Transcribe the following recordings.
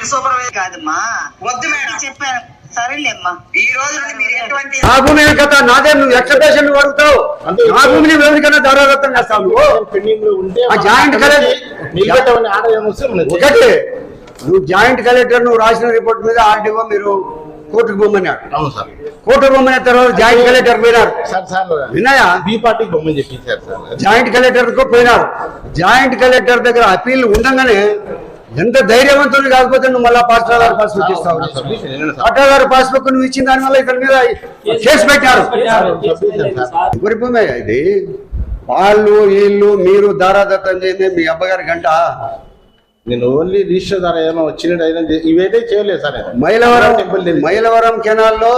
మీరు సూపర్వైజర్ కాదమ్మా. వద్దు మేడం. చెప్పాను. సరేలేమ్మా ఈ రోజు నుండి మీరు ఎటువంటి నా భూమి ఏం కదా నాదే నువ్వు ఎక్స్పెక్టేషన్ నువ్వు అడుగుతావు అంటే నా భూమిని ఎవరికైనా దారాదత్తం చేస్తావు నువ్వు? పెండింగ్లో ఉంటే ఆ జాయింట్ కలెక్టర్ నిలబెట్టమని ఆర్డర్ ఏమొస్తే మనం ఒకటి నువ్వు జాయింట్ కలెక్టర్ నువ్వు రాసిన రిపోర్ట్ మీద ఆర్డీఓ మీరు కోర్టుకు పోమన్నాడు అవును సార్. కోర్టుకు పోమన్న తర్వాత జాయింట్ కలెక్టర్ పోయినారు. సార్ సార్ విన్నాయా? బి పార్టీకి బొమ్మని సార్. జాయింట్ కలెక్టర్కు పోయినారు. జాయింట్ కలెక్టర్ దగ్గర అప్పీల్ ఉండగానే ఎంత ధైర్యవంతుడు కాకపోతే నువ్వు మళ్ళా పాస్టర్ పాస్బుక్ ఇస్తావు గారు పాస్బుక్ నువ్వు ఇచ్చిన దాని వల్ల ఇతని మీద కేసు పెట్టారు సార్. ఎవరి భూమి ఇది వాళ్ళు వీళ్ళు మీరు దారాదత్తం చేయండి మీ అబ్బగారి గంట నేను ఓన్లీ రిజిస్టర్ ద్వారా ఏమైనా వచ్చినట్టు ఇవైతే చేయలేదు సార్. మైలవరం. మైలవరం కెనాల్లో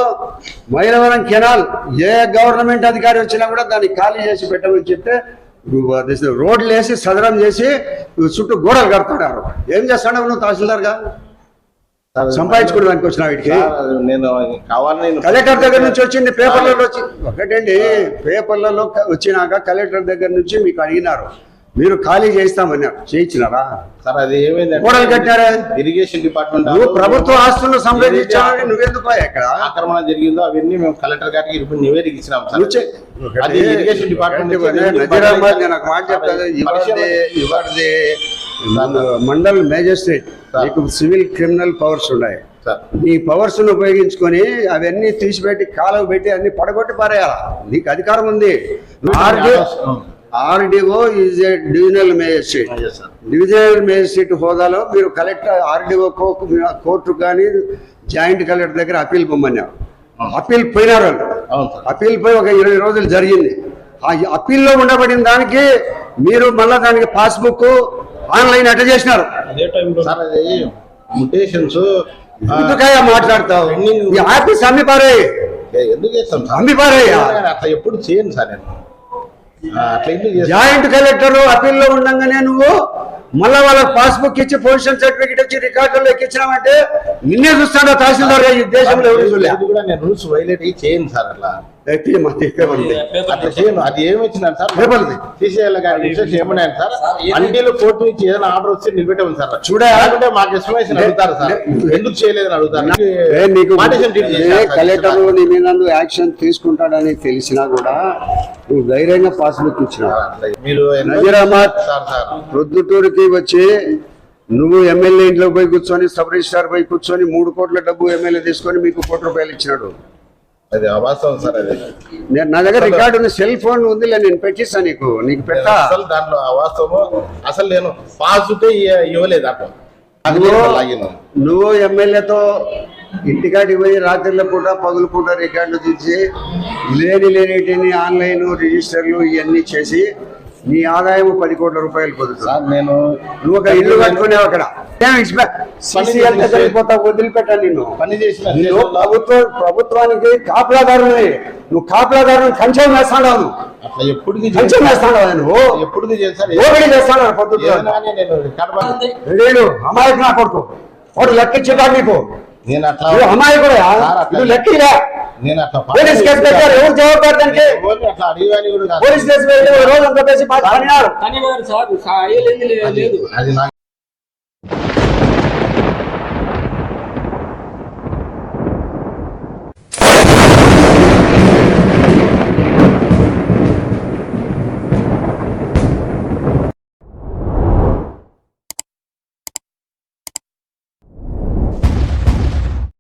మైలవరం కెనాల్ ఏ గవర్నమెంట్ అధికారి వచ్చినా కూడా దాన్ని ఖాళీ చేసి పెట్టమని చెప్తే రోడ్లు వేసి సదరం చేసి చుట్టూ గోడలు కడుతున్నారు ఏం చేస్తాడు నువ్వు తహసీల్దార్గా? సంపాదించుకోవడానికి వచ్చిన వీటికి నేను కావాలని కలెక్టర్ దగ్గర నుంచి వచ్చింది పేపర్లలో వచ్చి ఒకటండి పేపర్లలో వచ్చినాక కలెక్టర్ దగ్గర నుంచి మీకు అడిగినారు. మీరు ఖాళీ చేస్తామన్నారు చేయించినారా? సార్ అది ఏమైందంటే గోడలు కట్టారా? ఇరిగేషన్ డిపార్ట్మెంట్ నువ్వు ప్రభుత్వ ఆస్తులను సంరక్షించాలని నువ్వెందుకు పోయా ఇక్కడ? ఆక్రమణ జరిగిందో అవన్నీ మేము కలెక్టర్ గారికి ఇప్పుడు నివేదిక ఇచ్చినాం సార్. అది ఇరిగేషన్ డిపార్ట్మెంట్ నేను ఒక మాట చెప్తాను. ఇవాళది ఇవాళది సార్. మండల్ మేజిస్ట్రేట్. నీకు సివిల్ క్రిమినల్ పవర్స్ ఉన్నాయి. సార్. నీ పవర్స్ ఉపయోగించుకొని అవన్నీ తీసిపెట్టి కాలువ పెట్టి అన్ని పడగొట్టి పారేయాల? నీకు అధికారం ఉంది. RDO is a divisional magistrate. Divisional magistrate హోదాలో మీరు కలెక్టర్ ఆర్డీఓ కోర్టు కానీ జాయింట్ కలెక్టర్ దగ్గర అప్పీల్ పొమ్మన్నారు. అప్పీల్ పోయినారు వాళ్ళు. అవును సార్ అప్పీల్ పోయి ఒక ఇరవై రోజులు జరిగింది. ఆ అప్పీల్లో ఉండబడిన దానికి మీరు మళ్ళా దానికి పాస్బుక్ ఆన్లైన్ అట చేసినారు. అదే టైంలో సార్ అది ముటేషన్స్ ఎందుకయ్యా మాట్లాడతావు? ఈ ఆఫీస్ అమ్మిపారే ఎందుకు చేస్తాం? సార్ అమ్మిపారయ్యా ఎప్పుడు చేయను సార్ నేను. జాయింట్ కలెక్టర్ అప్పీల్లో ఉండగానే నువ్వు మళ్ళా వాళ్ళకి పాస్బుక్ ఇచ్చి పొజిషన్ సర్టిఫికేట్ ఇచ్చి రికార్డులో ఎక్కించినామంటే నిన్నే చూస్తాడో తహసీల్దార్ ఈ దేశంలో ఎవరు రూల్స్ వైలేట్ చేయను సార్ అట్లా. అది ఏమి వచ్చినాను సార్. తీసేయాలి కానీ ఇన్స్ట్రక్షన్ ఏమన్నాను సార్. అంటీలో కోర్టు నుంచి ఏదైనా ఆర్డర్ వస్తే నిలబెట్టమని సార్. చూడా. లేకుంటే మాకు ఎక్స్ప్లెనేషన్ అడుగుతారు సార్. ఎందుకు చేయలేదని అడుగుతారు? ఏ చేశారు సార్. కలెక్టర్ నీ మీద యాక్షన్ తీసుకుంటాడని తెలిసినా కూడా నువ్వు ధైర్యంగా పాస్బుక్ ఇచ్చినావు. మీరు నజీర్ అహ్మద్ సార్ సార్. ప్రొద్దుటూరుకి వచ్చి నువ్వు ఎమ్మెల్యే ఇంట్లో పోయి కూర్చొని సబ్ రిజిస్టార్ పోయి కూర్చొని మూడు కోట్ల డబ్బు ఎమ్మెల్యే తీసుకొని మీకు కోటి రూపాయలు ఇచ్చినాడు. అది అవాస్తవం సార్ అది. నేను నా దగ్గర రికార్డు ఉంది సెల్ ఫోన్ ఉందిలే నేను పెట్టిస్తా నీకు. నీకు పెట్టా? అసలు దాంట్లో అవాస్తవం అసలు నేను పాస్ ఇవ్వలేదు అట్లా నువ్వు ఎమ్మెల్యేతో ఇంటికాడికి పోయి రాత్రిళ్ళ పూట పగులు పూట రికార్డులు తీసి లేని లేనిటిని ఆన్లైన్ రిజిస్టర్లు ఇవన్నీ చేసి నీ ఆదాయం పది కోట్ల రూపాయలు పొందుతుంది సార్ నేను నువ్వు ఒక ఇల్లు కట్టుకునేవు అక్కడ పని చేసిన నువ్వు ప్రభుత్వ ప్రభుత్వానికి కాపలాదారుని నువ్వు కాపలాదారుని కంచెం వేస్తాడావు నువ్వు అట్లా ఎప్పటికీ కంచెం వేస్తాడావు నువ్వు. ఎప్పటికీ చేశారు ఓపిడి చేస్తాడు పొద్దున్న ఏదైనా కానీ నేను రికార్డ్ పని- నేను అమాయకు నా కొడుకు. వాడు లెక్కించుతాడు నీకు. నేను అట్లా నువ్వు అమాయకుడే లెక్కిరా నేను అట్లా పోలీస్ కేసు పెట్టారు ఎవరు జవాబుదారు దానికి ఎవరిని అట్లా అడిగాని కూడా. పోలీస్ కేసు పెట్టి ఒక రోజు అంతా పేసి లేదు అది నాకు